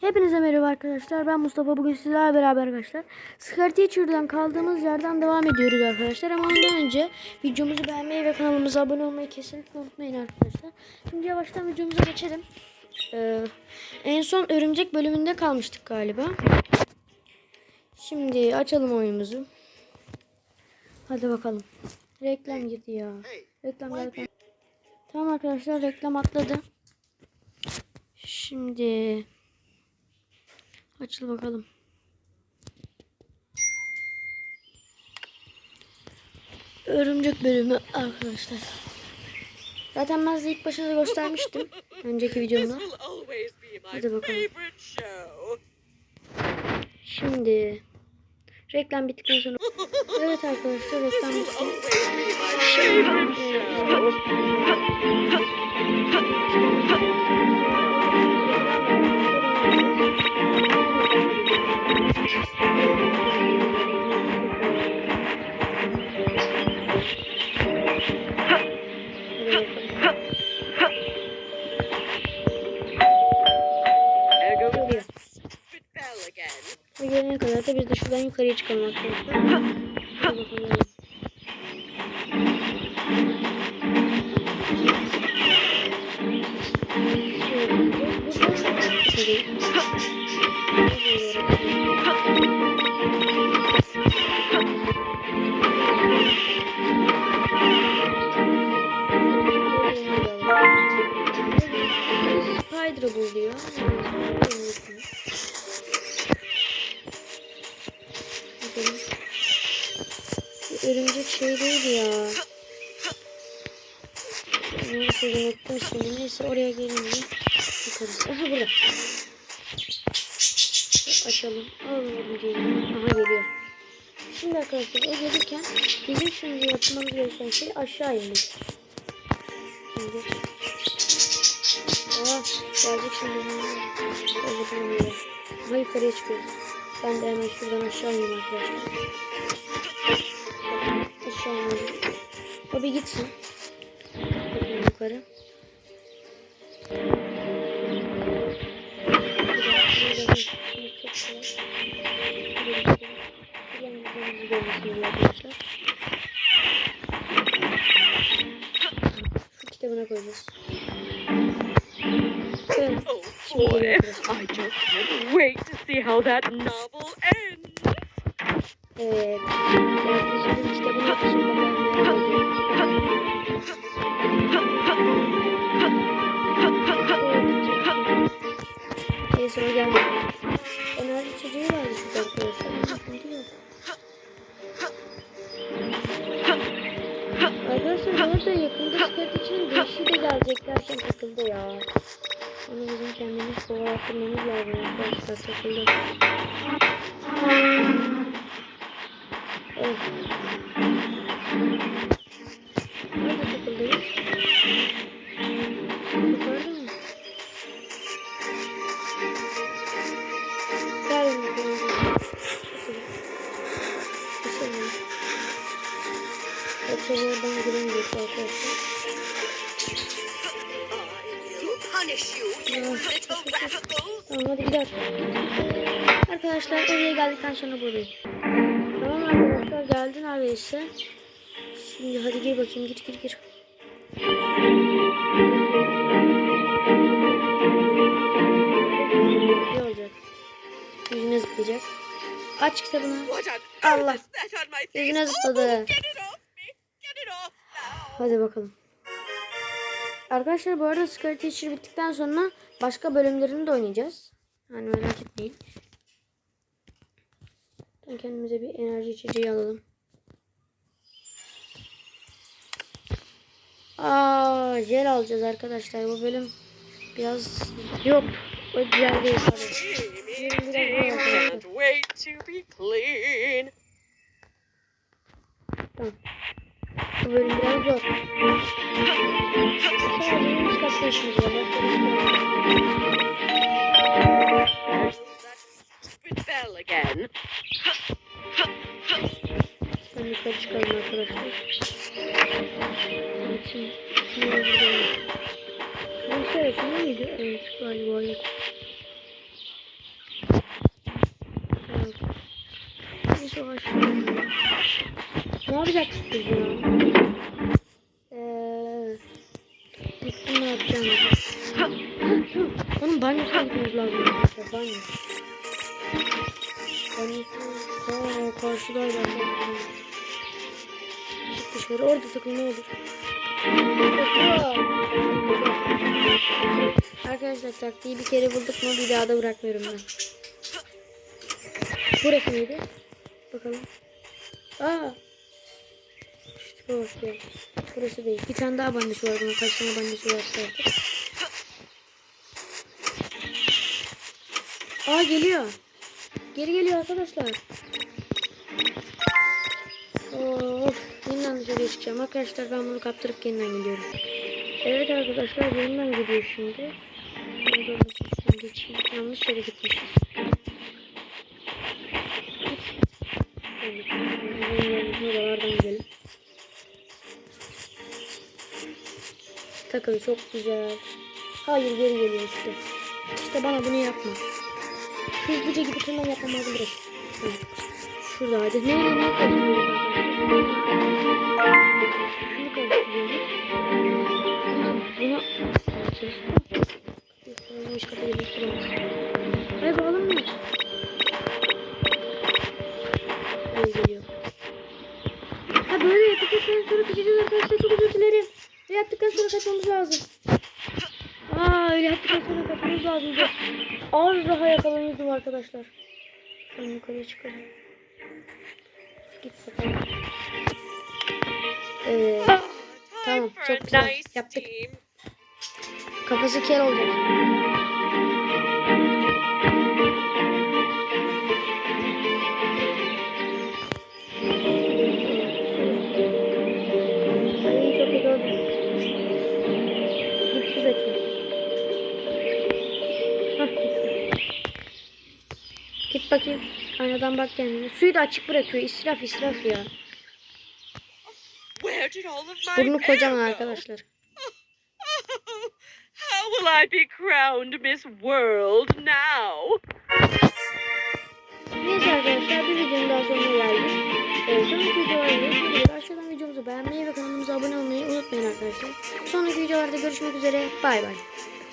Hepinize merhaba arkadaşlar. Ben Mustafa. Bugün sizlerle beraber arkadaşlar. Scar Teacher'dan kaldığımız yerden devam ediyoruz arkadaşlar. Ama ondan önce videomuzu beğenmeyi ve kanalımıza abone olmayı kesinlikle unutmayın arkadaşlar. Şimdi yavaştan videomuza geçelim. Ee, en son örümcek bölümünde kalmıştık galiba. Şimdi açalım oyunumuzu. Hadi bakalım. Reklam girdi ya. Reklam reklam. Tamam arkadaşlar reklam atladı. Şimdi açıl bakalım. Örümcek bölümü arkadaşlar. Zaten ben size ilk başta da göstermiştim. Önceki videomda. Hadi bakalım. Şimdi reklam bittikten sonra Evet arkadaşlar reklam bitti. Da biz de şuradan yukarıya çıkalım arkadaşlar. Spider bul örümcek şey değil ya. Neyse unuttum şimdi. Neyse oraya gelince bakarız. Aha burada. Açalım. Alalım örümceği. Aha geliyor. Şimdi arkadaşlar o gelirken bizim şimdi yapmamız gereken şey aşağı inmek. Şimdi. Aa gelecek şimdi. Öyle. Ama yukarıya çıkıyoruz. Ben de hemen şuradan aşağı ineyim arkadaşlar. Aşağı inelim. O bir gitsin. Bakın yukarı. Şu kitabına koyacağız. Oh Şimdi boy, geliyor arkadaşlar. I just wait to see how that novel ends. Yaratıcının kitabını. Neyse o geldi. Enerji içeceği vardı şurada arkadaşlar. Arkadaşlar bu arada yakında Skype için değişi de gelecek derken takıldı ya. Onu bizim kendimiz kovalatmamız lazım arkadaşlar takıldı. Evet. Nerede takıldayız? Yukarıda mı? Gel bakalım. Geçelim. Yoksa buradan giremeyeceğiz arkadaşlar. Tamam hadi gidelim. Arkadaşlar oraya geldikten sonra buradayım. Geldi neredeyse. Şimdi hadi gir bakayım gir gir gir. Ne olacak? Yüzüne zıplayacak. Aç kitabını. Allah. Yüzüne zıpladı. Hadi bakalım. Arkadaşlar bu arada Scar Teacher bittikten sonra başka bölümlerini de oynayacağız. Yani merak etmeyin. Ben kendimize bir enerji içeceği alalım. Aa, jel alacağız arkadaşlar. Bu bölüm biraz yok. O jel değil. clean. Tamam. Bu bölüm biraz zor. Sadece üç katta işimiz var. Ben yukarı çıkalım arkadaşlar için şimdi buradayız. Bu işaretinde miydi? Evet galiba yok. Evet. Bir savaş. Ne yapacaksınız ya? Eee... Ne yapacağım? Onun banyosuna gitmemiz lazım. Banyo. Banyo. Karşıdaydı. Çık dışarı. Orada takıl ne olur. Arkadaşlar taktiği bir kere bulduk mu bir daha da bırakmıyorum ben. Burası mıydı? Bakalım. Aa. İşte burası değil. Burası değil. Bir tane daha bandaj var. Bunun kaç tane varsa artık. Aa geliyor. Geri geliyor arkadaşlar. Of. Yeniden dışarıya çıkacağım. Arkadaşlar ben bunu kaptırıp yeniden gidiyorum. Evet arkadaşlar yeniden gidiyor şimdi. Geçeyim. Yanlış yere gitmişiz. Buralardan gidelim. Takılı çok güzel. Hayır geri geliyor işte. İşte bana bunu yapma. Hızlıca gidip hemen yapmam lazım burası. Şuradaydı. Ne karıştırıyoruz arkadaşlar? Şunu karıştırıyoruz. Bunu yapacağız. Yapılmış kapı bulamaz. Hayır bağlı mı? Böyle geliyor. Ha böyle yaptıktan sonra kaçacağız arkadaşlar. Çok özür dilerim. Böyle yaptıktan sonra kaçmamız lazım. Aa öyle yaptıktan sonra kaçmamız lazım. Az daha yakalanıyordum arkadaşlar. Şöyle yukarıya çıkalım. Git bakalım. Evet. Tamam, çok güzel. Yaptık. Kafası kel olacak. Bakayım. Aynadan bak kendine. Suyu da açık bırakıyor. İsraf israf ya. Burnu kocaman arkadaşlar. How will I be crowned Miss World now? Neyse arkadaşlar bir videonun daha sonuna geldik. Ee, sonraki videolarda. Aşağıdan videomuzu beğenmeyi ve kanalımıza abone olmayı unutmayın arkadaşlar. Sonraki videolarda görüşmek üzere. Bay bay.